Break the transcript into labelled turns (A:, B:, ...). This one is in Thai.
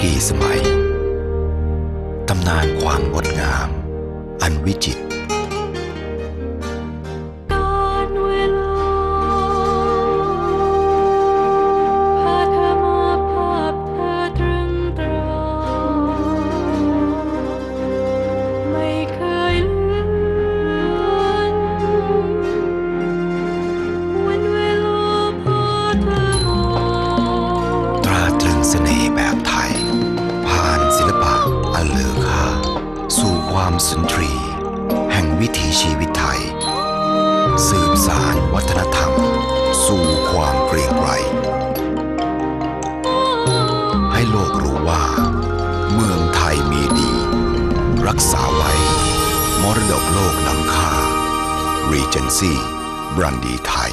A: กีสมัย ตำนานความงดงาม อันวิจิตร ความสุนทรี แห่งวิถีชีวิตไทย สืบสารวัฒนธรรม สู่ความเกรียงไกรให้โลกรู้ว่า เมืองไทยมีดี รักษาไว้ มรดกโลกล้ำค่า Regency บรันดีไทย